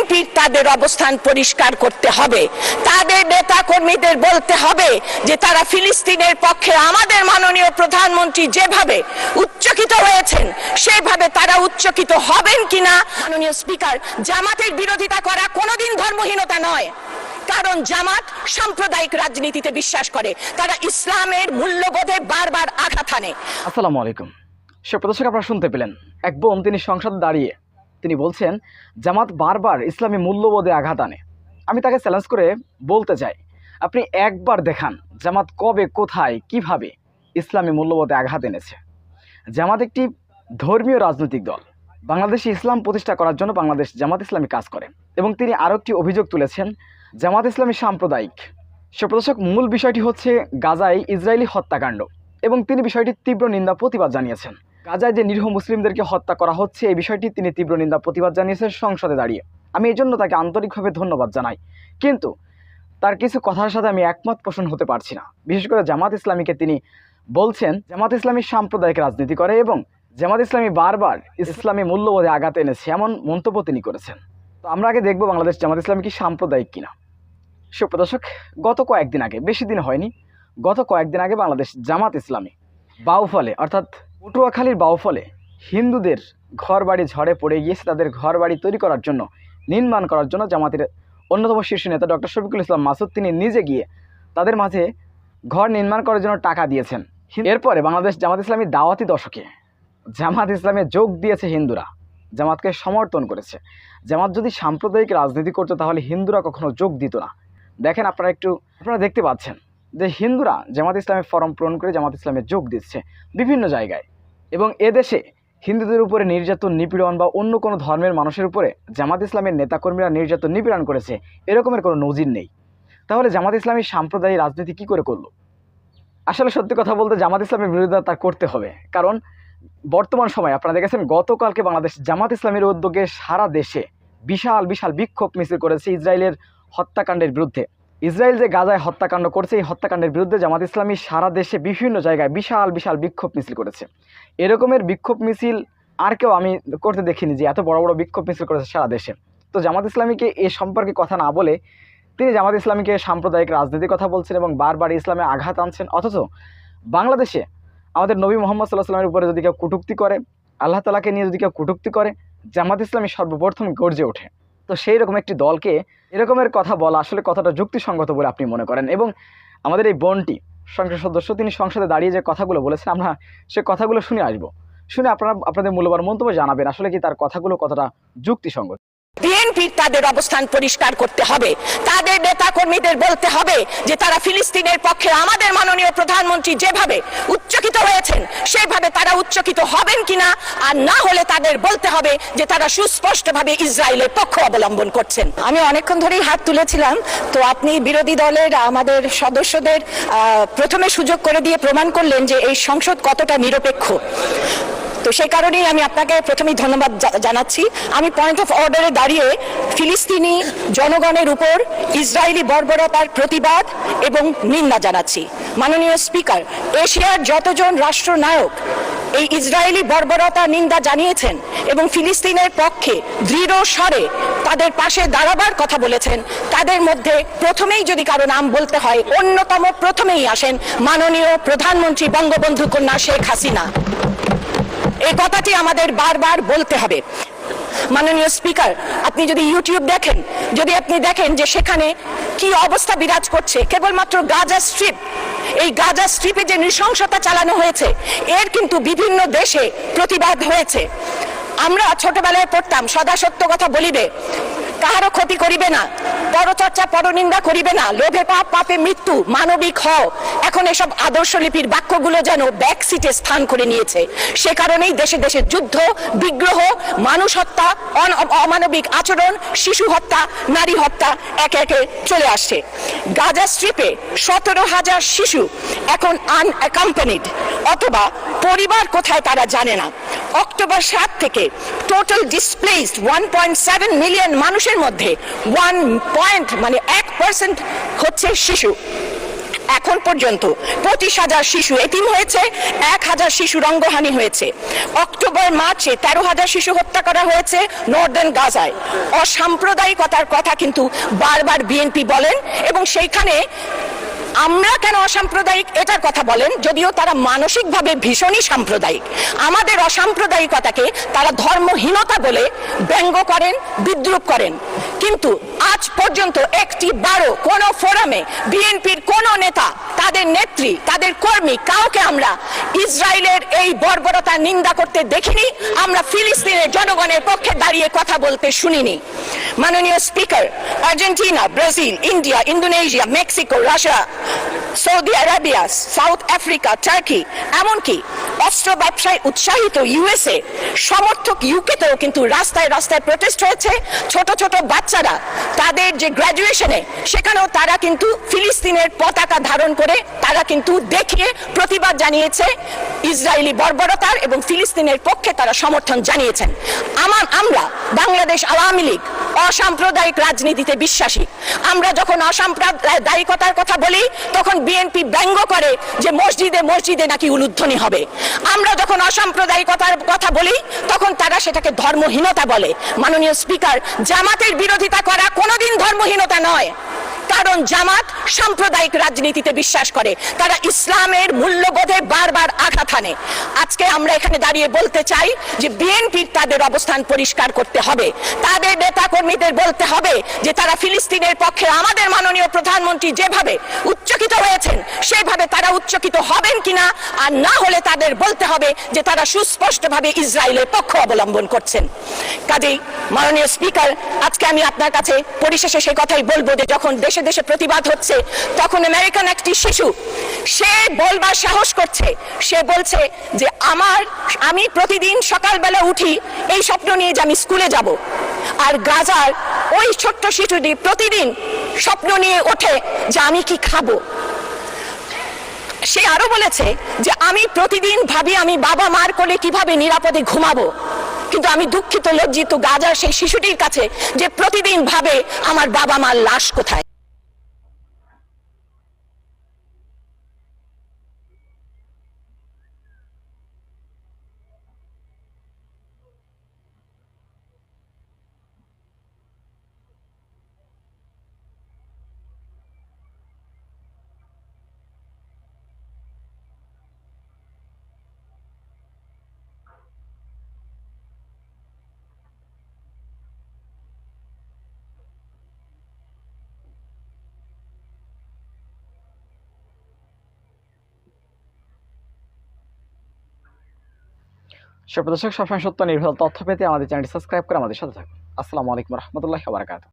বিএনপির তাদের অবস্থান পরিষ্কার করতে হবে। তাদের নেতা কর্মীদের বলতে হবে যে তারা ফিলিস্তিনের পক্ষে আমাদের মাননীয় প্রধানমন্ত্রী যেভাবে উচ্চকিত হয়েছেন সেভাবে তারা উচ্চকিত হবেন কিনা? মাননীয় স্পিকার, জামাতের বিরোধিতা করা কোনোদিন ধর্মহীনতা নয়। কারণ জামাত সাম্প্রদায়িক রাজনীতিতে বিশ্বাস করে। তারা ইসলামের মূল্যবোধে বারবার আঘাত হানে। আসসালামু আলাইকুম। সে প্রদর্শক আপনারা শুনতে পেলেন। এক বোন, তিনি সংসদ দাঁড়িয়ে তিনি বলছেন, জামাত বারবার ইসলামী মূল্যবোধে আঘাত আনে। আমি তাকে চ্যালেঞ্জ করে বলতে চাই, আপনি একবার দেখান জামাত কবে, কোথায়, কীভাবে ইসলামী মূল্যবোধে আঘাত এনেছে? জামাত একটি ধর্মীয় রাজনৈতিক দল। বাংলাদেশে ইসলাম প্রতিষ্ঠা করার জন্য বাংলাদেশ জামাত ইসলামী কাজ করে এবং তিনি আরও একটি অভিযোগ তুলেছেন, জামাত ইসলামী সাম্প্রদায়িক। সুপ্রদর্শক মূল বিষয়টি হচ্ছে গাজায় ইসরায়েলি হত্যাকাণ্ড এবং তিনি বিষয়টির তীব্র নিন্দা, প্রতিবাদ জানিয়েছেন। গাজায় যে নিরীহ মুসলিমদেরকে হত্যা করা হচ্ছে, এই বিষয়টি তিনি তীব্র নিন্দা, প্রতিবাদ জানিয়েছেন সংসদে দাঁড়িয়ে। আমি এই জন্য তাকে আন্তরিকভাবে ধন্যবাদ জানাই। কিন্তু তার কিছু কথার সাথে আমি একমত পোষণ হতে পারছি না। বিশেষ করে জামাত ইসলামীকে তিনি বলছেন, জামাত ইসলামী সাম্প্রদায়িক রাজনীতি করে এবং জামাত ইসলামী বারবার ইসলামী মূল্যবোধে আঘাত এনেছে, এমন মন্তব্য তিনি করেছেন। তো আমরা আগে দেখব বাংলাদেশ জামাত ইসলামী কি সাম্প্রদায়িক কিনা। সুপ্রদর্শক গত কয়েকদিন আগে, বেশি দিন হয়নি, গত কয়েকদিন আগে বাংলাদেশ জামাত ইসলামী বাউফলে, অর্থাৎ পটুয়াখালীর বাউফলে হিন্দুদের ঘর বাড়ি ঝড়ে পড়ে গিয়েছে তাদের ঘর বাড়ি তৈরি করার জন্য নির্মাণ করার জন্য জামাতের অন্যতম শীর্ষ নেতা ডক্টর শফিকুল ইসলাম মাসুদ তিনি নিজে গিয়ে তাদের মাঝে ঘর নির্মাণ করার জন্য টাকা দিয়েছেন। এরপরে বাংলাদেশ জামাত ইসলামী দাওয়াতি দশকে জামাত ইসলামে যোগ দিয়েছে হিন্দুরা জামাতকে সমর্থন করেছে। জামাত যদি সাম্প্রদায়িক রাজনীতি করতো তাহলে হিন্দুরা কখনো যোগ দিত না। দেখেন আপনারা একটু আপনারা দেখতে পাচ্ছেন। যে হিন্দুরা জামাত ইসলামের ফর্ম পূরণ করে জামাত ইসলামে যোগ দিচ্ছে বিভিন্ন জায়গায়। এবং এদেশে হিন্দুদের উপরে নির্যাতন, নিপীড়ন বা অন্য কোনো ধর্মের মানুষের উপরে জামাত ইসলামের নেতাকর্মীরা নির্যাতন, নিপীড়ন করেছে, এরকমের কোনো নজির নেই। তাহলে জামাত ইসলামী সাম্প্রদায়িক রাজনীতি কি করে করল? আসলে সত্যি কথা বলতে জামাত ইসলামের বিরোধিতা তার করতে হবে। কারণ বর্তমান সময়ে আপনারা দেখেছেন গতকালকে বাংলাদেশ জামাত ইসলামের উদ্যোগে সারা দেশে বিশাল বিশাল বিক্ষোভ মিছিল করেছে ইসরায়েলের হত্যাকাণ্ডের বিরুদ্ধে। ইসরায়েল যে গাজায় হত্যাকাণ্ড করছে, এই হত্যাকাণ্ডের বিরুদ্ধে জামাত ইসলামী সারা দেশে বিভিন্ন জায়গায় বিশাল বিশাল বিক্ষোভ মিছিল করেছে। এরকমের বিক্ষোভ মিছিল আর কেউ আমি করতে দেখিনি যে এত বড় বড় বিক্ষোভ মিছিল করেছে সারা দেশে। তো জামাত ইসলামীকে এ সম্পর্কে কথা না বলে তিনি জামাত ইসলামীকে সাম্প্রদায়িক রাজনীতির কথা বলছেন এবং বারবার ইসলামে আঘাত আনছেন। অথচ বাংলাদেশে আমাদের নবী মোহাম্মদ সাল্লাহ সাল্লামের উপরে যদি কেউ কটুক্তি করে, আল্লাহ তালাকে নিয়ে যদি কেউ কটুক্তি করে, জামাত ইসলামী সর্বপ্রথম গর্জে ওঠে। তো সেই রকম একটি দলকে এরকমের কথা বলা আসলে কথাটা যুক্তিসঙ্গত বলে আপনি মনে করেন। এবং আমাদের এই বনটি, সংসদ সদস্য, তিনি সংসদে দাঁড়িয়ে যে কথাগুলো বলেছেন, আমরা সে কথাগুলো শুনে আসব। শুনে আপনারা, আপনাদের মূল্যবান মন্তব্য জানাবেন। আসলে কি তার কথাগুলো কতটা যুক্তিসঙ্গত? বিএনপির তাদের অবস্থান পরিষ্কার করতে হবে। তাদের নেতা কর্মীদের বলতে হবে যে তারা ফিলিস্তিনের পক্ষে আমাদের মাননীয় প্রধানমন্ত্রী যেভাবে উচ্চকিত হয়েছেন, সেভাবে তারা উচ্চকিত হবেন কিনা, আর না হলে তাদের বলতে হবে যে তারা সুস্পষ্টভাবে ইসরায়েলের পক্ষ অবলম্বন করছেন। আমি অনেকক্ষণ ধরেই হাত তুলেছিলাম, তো আপনি বিরোধী দলের, আমাদের সদস্যদের প্রথমে সুযোগ করে দিয়ে প্রমাণ করলেন যে এই সংসদ কতটা নিরপেক্ষ। তো সেই কারণেই আমি আপনাকে প্রথমেই ধন্যবাদ জানাচ্ছি। আমি পয়েন্ট অফ অর্ডারে দাঁড়িয়ে ফিলিস্তিনি জনগণের উপর ইসরায়েলি বর্বরতার প্রতিবাদ এবং নিন্দা জানাচ্ছি। মাননীয় স্পিকার, এশিয়ার যতজন রাষ্ট্রনায়ক এই ইসরায়েলি বর্বরতা, নিন্দা জানিয়েছেন এবং ফিলিস্তিনের পক্ষে দৃঢ় স্বরে তাদের পাশে দাঁড়াবার কথা বলেছেন, তাদের মধ্যে প্রথমেই যদি কারও নাম বলতে হয়, অন্যতম প্রথমেই আসেন মাননীয় প্রধানমন্ত্রী বঙ্গবন্ধু কন্যা শেখ হাসিনা। এই কথাটি আমাদের বারবার বলতে হবে। মাননীয় স্পিকার, আপনি যদি ইউটিউব দেখেন, যদি আপনি দেখেন যে সেখানে কি অবস্থা বিরাজ করছে, কেবলমাত্র গাজা স্ট্রিপ, এই গাজা স্ট্রিপে যে নৃশংসতা চালানো হয়েছে, এর কিন্তু বিভিন্ন দেশে প্রতিবাদ হয়েছে। আমরা ছোটবেলায় পড়তাম, সদা সত্য কথা বলিবে কাহারও ক্ষতি করিবে না, পরচর্চা, পরনিন্দা করিবে না, লোভে পাপ, পাপে মৃত্যু, মানবিক হও। এখন এসব আদর্শ লিপির বাক্যগুলো যেন ব্যাক সিটে স্থান করে নিয়েছে। সে কারণেই দেশে দেশে যুদ্ধ, বিগ্রহ, মানুষ হত্যা অমানবিক আচরণ, শিশু হত্যা, নারী হত্যা একে একে চলে আসছে। গাজা স্ট্রিপে সতেরো হাজার শিশু এখন আনঅ্যাকাম্পানিড অথবা পরিবার কোথায় তারা জানে না। অক্টোবর সাত থেকে total displaced one point seven million মানুষের মধ্যে ওয়ান পয়েন্ট মানে এক পার্সেন্ট হচ্ছে শিশু। এখন পর্যন্ত পঁচিশ হাজার শিশু এতিম হয়েছে, এক হাজার শিশু রঙ্গহানি হয়েছে। অক্টোবর মার্চে তেরো হাজার শিশু হত্যা করা হয়েছে নর্দার্ন গাজায়। অসাম্প্রদায়িকতার কথা কিন্তু বারবার বিএনপি বলেন এবং সেইখানে আমরা কেন অসাম্প্রদায়িক? এটার কথা বলেন, যদিও তারা মানসিকভাবে ভীষণই সাম্প্রদায়িক। আমাদের অসাম্প্রদায়িকতাকে তারা ধর্মহীনতা বলে ব্যঙ্গ করেন, বিদ্রুপ করেন। কিন্তু আজ পর্যন্ত একটি বারো কোন ফোরামে বিএনপির কোন নেতা, তাদের নেত্রী, তাদের কর্মী কাউকে আমরা ইসরায়েলের এই বর্বরতা নিন্দা করতে দেখিনি, আমরা ফিলিস্তিনের জনগণের পক্ষে দাঁড়িয়ে কথা বলতে শুনিনি। মাননীয় speaker, Argentina, Brazil, India, Indonesia, Mexico, Russia, Saudi Arabia, South Africa, Turkey, এমনকি অস্ত্র ব্যবসায় উৎসাহিত ইউএসএ। সমর্থক ইউকেতেও কিন্তু রাস্তায় রাস্তায় প্রটেস্ট হয়েছে ছোট ছোট বাচ্চারা। তাদের যে গ্র্যাজুয়েশনে সেখানেও তারা কিন্তু ফিলিস্তিনের পতাকা ধারণ করে তারা কিন্তু দেখিয়ে প্রতিবাদ জানিয়েছে ইসরায়েলি বর্বরতার এবং ফিলিস্তিনের পক্ষে তারা সমর্থন জানিয়েছেন। আমার আমরা বাংলাদেশ আওয়ামী লীগ অসাম্প্রদায়িক রাজনীতিতে বিশ্বাসী। আমরা যখন অসাম্প্রদায়িকতার কথা বলি, তখন বিএনপি ব্যঙ্গ করে যে মসজিদে মসজিদে নাকি উলুধ্বনি হবে। আমরা যখন অসাম্প্রদায়িকতার কথা বলি, তখন তারা সেটাকে ধর্মহীনতা বলে। মাননীয় স্পিকার, জামাতের বিরোধিতা করা কোনোদিন ধর্মহীনতা নয়। কারণ জামাত সাম্প্রদায়িক রাজনীতিতে বিশ্বাস করে। তারা ইসলামের মূল্যবোধে বারবার আঘাত হানে। আজকে আমরা এখানে দাঁড়িয়ে বলতে চাই যে বিএনপির তাদের অবস্থান পরিষ্কার করতে হবে। তাদের নেতা কর্মীদের বলতে হবে যে তারা ফিলিস্তিনের পক্ষে আমাদের মাননীয় প্রধানমন্ত্রী যেভাবে উচ্চকিত হয়েছেন, সেভাবে তারা উচ্চকিত হবেন কিনা? আর না হলে তাদের বলতে হবে যে তারা সুস্পষ্টভাবে ইসরায়েলের পক্ষ অবলম্বন করছেন। কাজেই মাননীয় স্পিকার, আজকে আমি আপনার কাছে পরিশেষে সেই কথাই বলব যে যখন দেশে দেশে প্রতিবাদ হচ্ছে, তখন আমেরিকান একটি শিশু, সে বলবার সাহস করছে। সে বলছে যে, আমার, আমি প্রতিদিন সকালবেলা উঠি, এই স্বপ্ন নিয়ে যে আমি স্কুলে যাব। আর গাজার ওই ছোট্ট শিশুটি প্রতিদিন স্বপ্ন নিয়ে ওঠে যে, আমি কি খাব? সে আরও বলেছে যে, আমি প্রতিদিন ভাবি আমি বাবা মার কোলে কীভাবে নিরাপদে ঘুমাবো। কিন্তু আমি দুঃখিত, লজ্জিত গাজার সেই শিশুটির কাছে যে, প্রতিদিন ভাবে আমার বাবা মার লাশ কোথায়? সুপ্রদর্শক, সবসময় সত্য নির্ভর তথ্য পেতে আমাদের চ্যানেলটি সাবস্ক্রাইব করে আমাদের সাথে থাকুন। আসসালামু আলাইকুম রহমতুল্লাহ